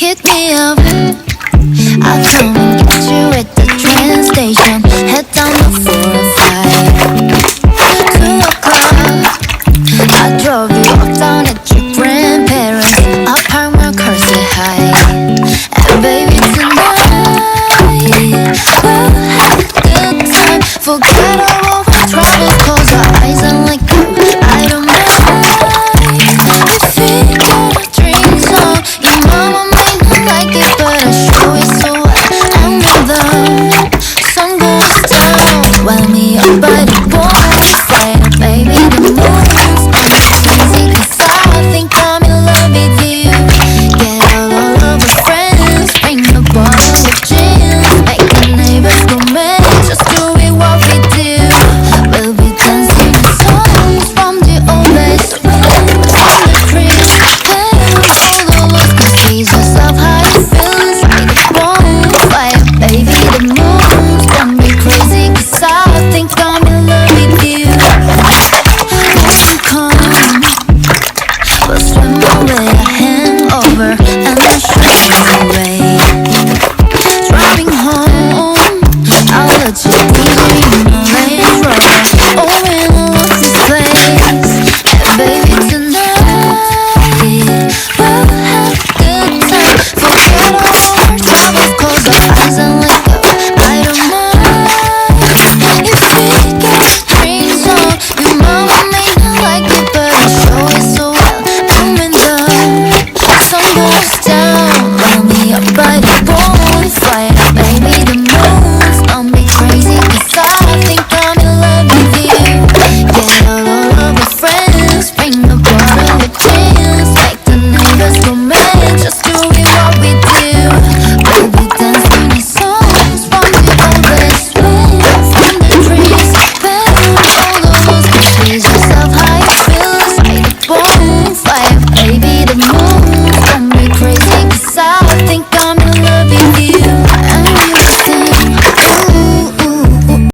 Hit me up. I'll come and get you at the train station. Head down the 405 Two o'clock. I drove you up down at your grandparents I park my car, say hi And baby tonight We'll have a good time. Forget all of our troubles Cause our eyes and like